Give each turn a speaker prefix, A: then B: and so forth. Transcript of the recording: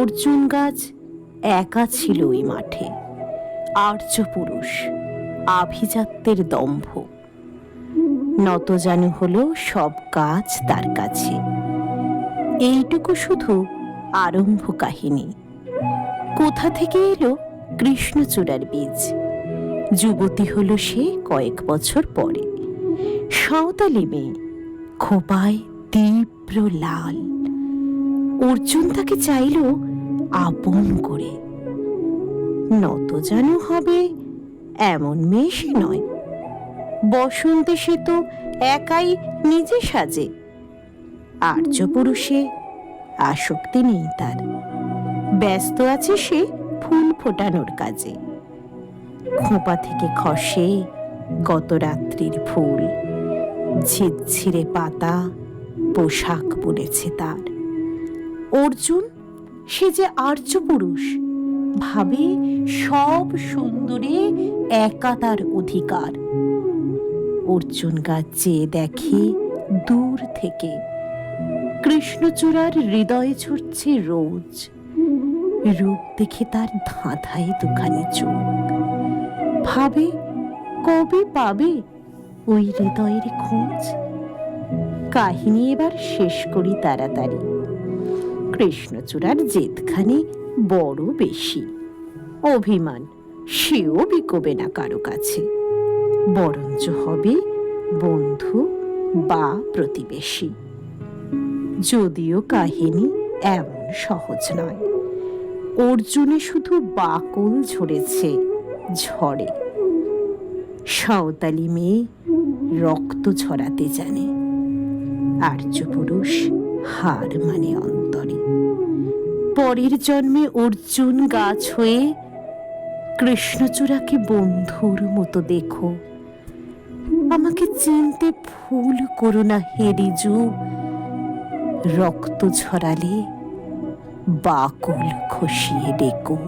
A: অর্জুন গাছ একা ছিল ওই মাঠে। আর্য পুরুষ, আভিজাত্যের দম্ভ। নত নতজানু হলো সব গাছ তার কাছে। এইটুকু শুধু আরম্ভ কাহিনী। কোথা থেকে এলো কৃষ্ণচূড়ার বীজ? যুবতী হলো সে কয়েক বছর পরে। সাঁওতালি মেয়ে, খোপায় তীব্র লাল। অর্জুন তাকে চাইল আপন করে। নত যেন হবে, এমন মেয়ে সে নয়। বসন্তে সে তো একাই নিজে সাজে। আর্য পুরুষে আসক্তি নেই তার। ব্যস্ত আছে সে ফুল ফোটানোর কাজে। খোঁপা থেকে খসে গত রাত্রির ফুল। ঝিরঝিরে পাতা পোশাক বুনেছে তার। অর্জুন, সে যে আর্য পুরুষ ভাবে সব সুন্দরে একা তার অধিকার। অর্জুন গাছ চেয়ে দেখে দূর থেকে। কৃষ্ণচূড়ার হৃদয়ে ছুটছে রোজ। রূপ দেখে তার ধাঁধায় দুখানি চোখ। ভাবে, কবে পাবে ওই হৃদয়ের খোঁজ? কাহিনী এবার শেষ করি তাড়াতাড়ি। কৃষ্ণচূড়ার জেদখানি বড় বেশি। অভিমান, সেও বিকোবে না কারও কাছে। বরঞ্চ হবে বন্ধু বা প্রতিবেশী। যদিও কাহিনী এমন সহজ নয়। অর্জুনে শুধু বাকল ঝরেছে ঝড়ে। সাঁওতালি মেয়ে রক্ত ছড়াতে জানে। আর্য পুরুষ হার মানে অন্তরে। পরের জন্মে অর্জুন গাছ হয়ে কৃষ্ণচূড়াকে বন্ধুর মতো দেখো। আমাকে চিনতে ফুল করো না হেরিজু। রক্ত ছড়ালে বাকুল খসিয়ে ডেকো।